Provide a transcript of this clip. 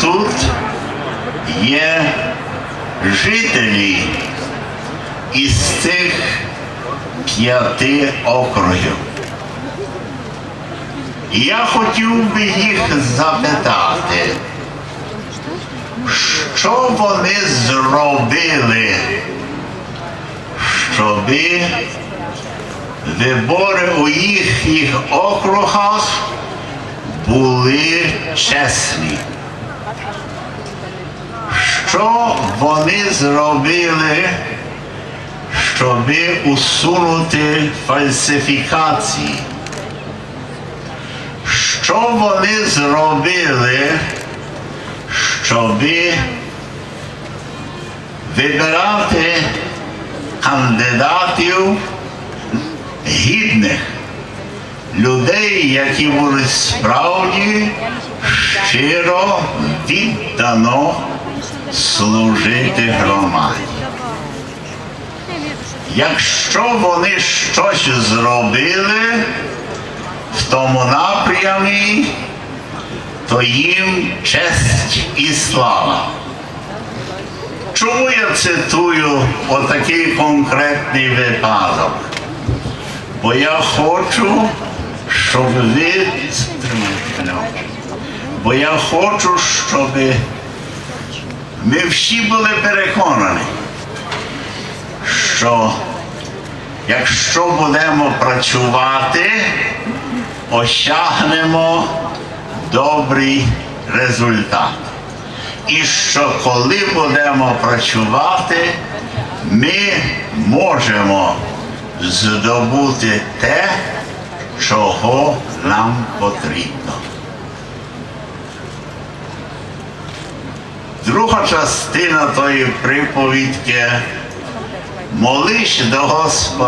тут є жителі із цих п'яти округів. Я хотів би їх запитати, що вони зробили, щоби вибори у їхніх округах були чесні. Що вони зробили, щоб усунути фальсифікації? Що вони зробили, щоб вибирати кандидатів гідних людей, які будуть справді щиро віддано служити громаді. Якщо вони щось зробили в тому напрямі, то їм честь і слава. Чому я цитую отакий конкретний випадок? Бо я хочу, щоб ви бо я хочу, щоб ми всі були переконані, що якщо будемо працювати, осягнемо добрий результат. І що коли будемо працювати, ми можемо здобути те, чого нам потрібно. Друга частина тої приповідки молиш до Господа.